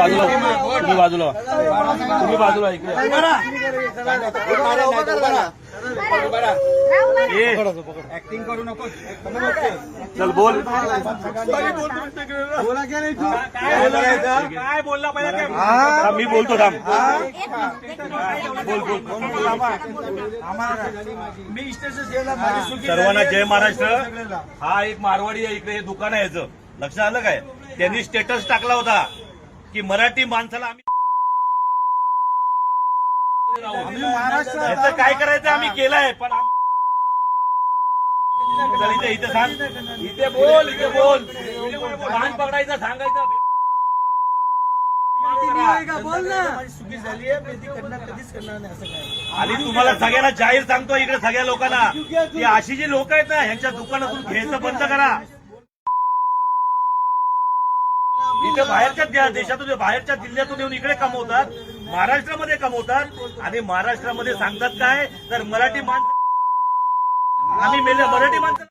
बाजूला हो. तुम्ही बाजूला तुम्ही बाजूला इकडे ऍक्टिंग करू नको चल बोल. बोला काय बोलला पाहिजे मी बोलतो थांब. बोल बोल. मी सर्वांना जय महाराष्ट्र. हा एक मारवाडी आहे इकडे हे दुकान आहे याचं. लक्षात आलं काय? त्यांनी स्टेटस टाकला होता. की मराठी माणसाला आम्ही याचं काय करायचं आम्ही केलंय पण इथे इथे सांग. इथे बोल इथे बोल. लहान पकडायचं सांगायचं. बोल ना माझी चुकी झाली आहे मी ती करणार कधीच करणार नाही असं काय आणि तुम्हाला सगळ्यांना जाहीर सांगतो इकडे सगळ्या लोकांना. की अशी जी लोक आहेत ना ह्यांच्या दुकानातून घ्यायचं बंद करा. इथे बाहेरच्या देशातून बाहेरच्या जिल्ह्यातून येऊन इकडे कमवतात महाराष्ट्रामध्ये कमवतात आणि महाराष्ट्रामध्ये सांगतात काय? तर मराठी माणसं आम्ही मेले मराठी माणसं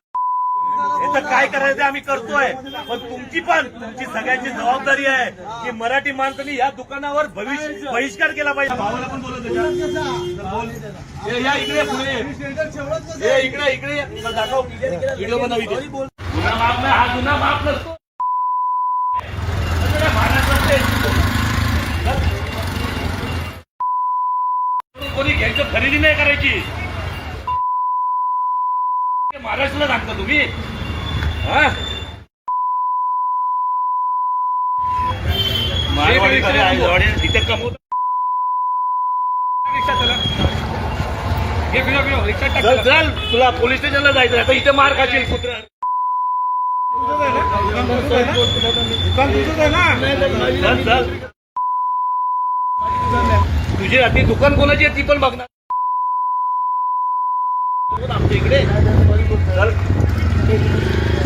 याचं काय करायचं आम्ही करतोय. पण तुमची पण तुमची सगळ्यांची जबाबदारी आहे की मराठी माणसांनी या दुकानावर भविष्य बहिष्कार केला पाहिजे. भावाला पण बोलत. ये, इकडे पुढे. इकडे इकडे. दाखव व्हिडिओ बनव हा गुन्हा माफ नसतो सगळ्या महाराष्ट्रातले कोणी घ्यायचं खरेदी नाही करायची. महाराष्ट्राला सांगता तुम्ही? हा? आहे, कमवतात चल. चल तुला पोलीस स्टेशनला जायचं आता इथे मार खाशील कुत्र. चल चल. तुझी ती दुकान कोणाची आहे ती पण बघणार. आमच्या इकडे.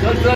चल चल.